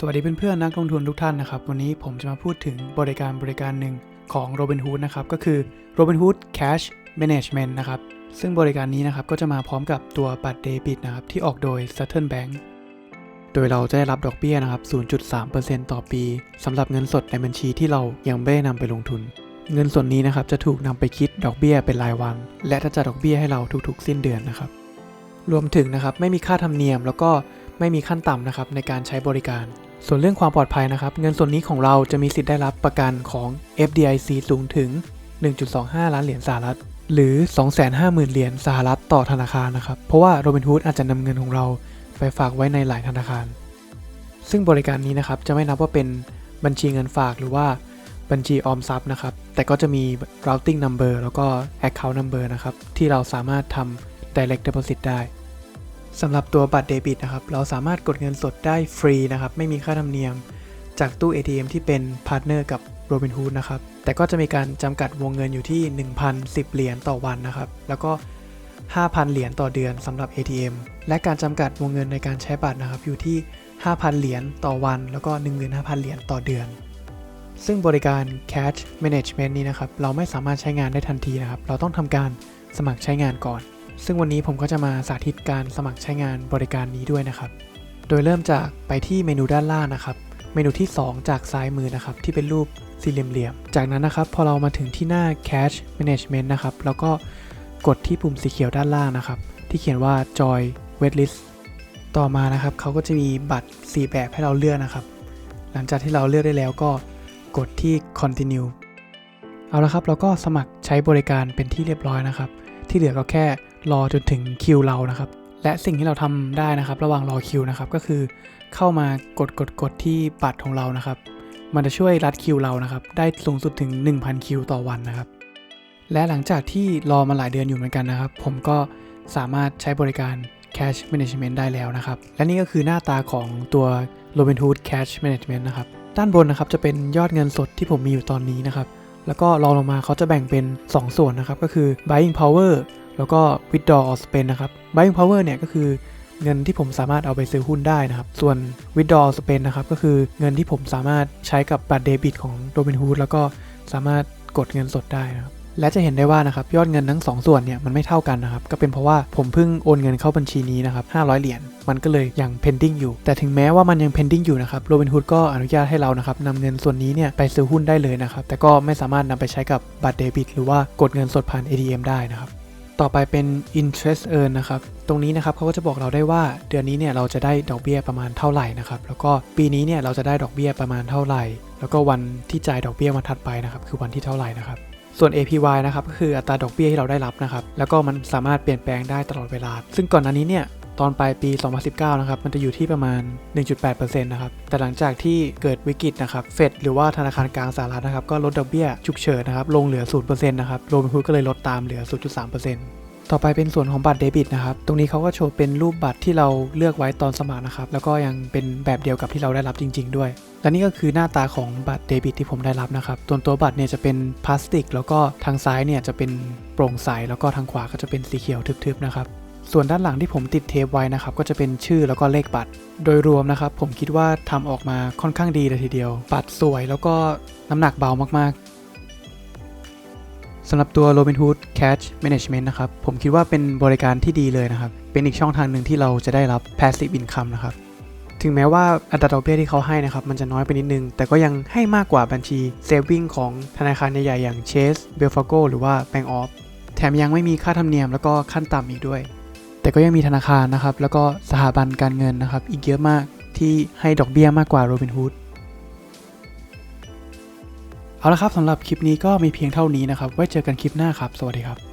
สวัสดีเพื่อนๆนักลงทุนทุกท่านนะครับ วันนี้ผมจะมาพูดถึงบริการบริการหนึ่งของ Robinhood นะครับ ก็คือ Robinhood Cash Management นะครับ ซึ่งบริการนี้นะครับก็จะมาพร้อมกับตัวบัตรเดบิตนะครับ ที่ออกโดย Southern Bank โดยเราจะได้รับดอกเบี้ยนะครับ 0.3%ต่อปีสำหรับเงินสดในบัญชีที่เรายังไม่ได้นำไปลงทุน เงินส่วนนี้นะครับจะถูกนำไปคิดดอกเบี้ยเป็นรายวัน และจะจ่ายดอกเบี้ยให้เราทุกๆ สิ้นเดือนนะครับ รวมถึงนะครับไม่มีค่าธรรมเนียมแล้วก็ไม่มีขั้นต่ำนะครับในการใช้บริการ ส่วนเรื่องความปลอดภัยนะครับ เงินส่วนนี้ของเราจะมีสิทธิ์ได้รับประกันของ FDIC สูงถึง 1.25 ล้านเหรียญสหรัฐ หรือ 250,000 เหรียญสหรัฐต่อธนาคารนะครับ เพราะว่า Robinhood อาจจะนำเงินของเราไปฝากไว้ในหลายธนาคาร ซึ่งบริการนี้นะครับจะไม่นับว่าเป็นบัญชีเงินฝากหรือว่าบัญชีออมทรัพย์นะครับ แต่ก็จะมี routing number แล้วก็ account number นะครับ ที่เราสามารถทำ direct deposit ได้ สำหรับตัวบัตรเดบิตนะครับ เราสามารถกดเงินสดได้ฟรีนะครับ ไม่มีค่าธรรมเนียม จากตู้ ATM ที่เป็นพาร์ทเนอร์กับ Robinhood นะครับ แต่ก็จะมีการจำกัดวงเงินอยู่ที่ 1,010 เหรียญต่อวันนะครับ แล้วก็ 5,000 เหรียญต่อเดือนสำหรับ ATM และการจำกัดวงเงินในการใช้บัตรนะครับ อยู่ที่ 5,000 เหรียญต่อวัน แล้วก็ 15,000 เหรียญต่อเดือน ซึ่งบริการ Cash Management นี้นะครับ เราไม่สามารถใช้งานได้ทันทีนะครับ เราต้องทำการสมัครใช้งานก่อน ซึ่งวันนี้ผมก็จะมาสาธิตการสมัครใช้งานบริการนี้ด้วยนะครับ โดยเริ่มจากไปที่เมนูด้านล่างนะครับ เมนูที่ 2 จากซ้ายมือนะครับ ที่เป็นรูปสี่เหลี่ยมๆจากนั้นนะครับ พอเรามาถึงที่หน้า Cash Management นะครับ แล้วก็กดที่ปุ่มสีเขียวด้านล่างนะครับ ที่เขียนว่า Joy Waitlist ต่อมานะครับเขาก็จะมีบัตร 4 แบบให้เราเลือกนะครับ หลังจากที่เราเลือกได้แล้วก็กดที่ Continue เอาละครับ เราก็สมัครใช้บริการเป็นที่เรียบร้อยนะครับ ที่เหลือก็แค่ รอจนถึงคิวเรานะครับ และสิ่งที่เราทำได้นะครับ ระหว่างรอคิวนะครับก็คือเข้ามากดกดกดที่บัตรของเรานะครับ มันจะช่วยรัดคิวเรานะครับ ได้สูงสุดถึง 1,000 คิวต่อวันนะครับ และหลังจากที่รอมาหลายเดือนอยู่เหมือนกันนะครับ ผมก็สามารถใช้บริการ Cash Management ได้แล้วนะครับ และนี่ก็คือหน้าตาของตัว Robinhood Cash Management นะครับ ด้านบนนะครับจะเป็นยอดเงินสดที่ผมมีอยู่ตอนนี้นะครับ แล้วก็รองลงมาเขาจะแบ่งเป็น 2 ส่วนนะครับ ก็คือ buying power แล้วก็ withdraw or spend นะครับ buying power เนี่ยก็คือเงินที่ผมสามารถเอาไปซื้อหุ้นได้นะครับ ส่วน withdraw spend นะครับ ก็คือเงินที่ผมสามารถใช้กับบัตรเดบิตของ Robinhood แล้วก็สามารถกดเงินสดได้นะครับ และจะเห็นได้ว่านะครับยอดเงินทั้ง 2 ส่วนเนี่ยมันไม่เท่ากันนะครับ ก็เป็นเพราะว่าผมเพิ่งโอนเงินเข้าบัญชีนี้นะครับ 500 เหรียญ มันก็เลยยัง pending อยู่ แต่ถึงแม้ว่ามันยัง pending อยู่นะครับ Robinhood ก็อนุญาตให้เรานะครับนำเงินส่วนนี้เนี่ยไปซื้อหุ้นได้เลยนะครับ แต่ก็ไม่สามารถนำไปใช้กับบัตรเดบิต หรือว่ากดเงินสดผ่าน ATM ได้นะครับ ต่อไปเป็น interest earn นะครับ ตรงนี้นะครับเขาก็จะบอกเราได้ว่าเดือนนี้เนี่ยเราจะได้ดอกเบี้ยประมาณเท่าไหร่นะครับ แล้วก็ปีนี้เนี่ยเราจะได้ดอกเบี้ยประมาณเท่าไหร่ แล้วก็วันที่จ่ายดอกเบี้ยวันถัดไปนะครับ คือวันที่เท่าไหร่นะครับ ส่วน APY นะครับก็คืออัตราดอกเบี้ยที่เราได้รับนะครับ แล้วก็มันสามารถเปลี่ยนแปลงได้ตลอดเวลา ซึ่งก่อนหน้านี้เนี่ย ตอนปลายปี 2019 นะครับ มันจะอยู่ที่ประมาณ 1.8%นะครับ แต่หลังจากที่เกิดวิกฤตนะครับ เฟดหรือว่าธนาคารกลางสหรัฐนะครับ ก็ลดดอกเบี้ยฉุกเฉินนะครับ ลงเหลือ 0%นะครับ โรบินฮูดก็เลยลดตามเหลือ 0.3%ต่อไปเป็นส่วนของบัตรเดบิตนะครับ ตรงนี้เขาก็โชว์เป็นรูปบัตรที่เราเลือกไว้ตอนสมัครนะครับ แล้วก็ยังเป็นแบบเดียวกับที่เราได้รับจริง ๆ ด้วย และนี่ก็คือหน้าตาของบัตรเดบิตที่ผมได้รับนะครับ ตัวตัวบัตรเนี่ยจะเป็นพลาสติก แล้วก็ทางซ้ายเนี่ยจะเป็นโปร่งใส แล้วก็ทางขวาก็จะเป็นสีเขียวทึบๆนะครับ ส่วนด้านหลังที่ผมติดเทปไว้นะครับก็จะเป็นชื่อแล้วก็เลขบัตร โดยรวมนะครับผมคิดว่าทำออกมาค่อนข้างดีเลยทีเดียว บัตรสวยแล้วก็น้ำหนักเบามากๆสำหรับตัว Robinhood Cash Management นะครับผมคิดว่าเป็นบริการที่ดีเลยนะครับ เป็นอีกช่องทางหนึ่งที่เราจะได้รับ passive income นะครับถึงแม้ว่าอัตราดอกเบี้ยที่เขาให้นะครับ มันจะน้อยไปนิดนึง แต่ก็ยังให้มากกว่าบัญชีเซฟิงของธนาคารใหญ่ๆอย่าง Chase, b e l f a g o หรือว่า Bank of แถมยังไม่มีค่าธรรมเนียมแล้วก็ขั้นต่ำอีกด้วย แต่ก็ยังมีธนาคารนะครับ แล้วก็สถาบันการเงินนะครับ อีกเยอะมากที่ให้ดอกเบี้ยมากกว่า Robinhood เอาละครับสำหรับคลิปนี้ก็มีเพียงเท่านี้นะครับ ไว้เจอกันคลิปหน้าครับ สวัสดีครับ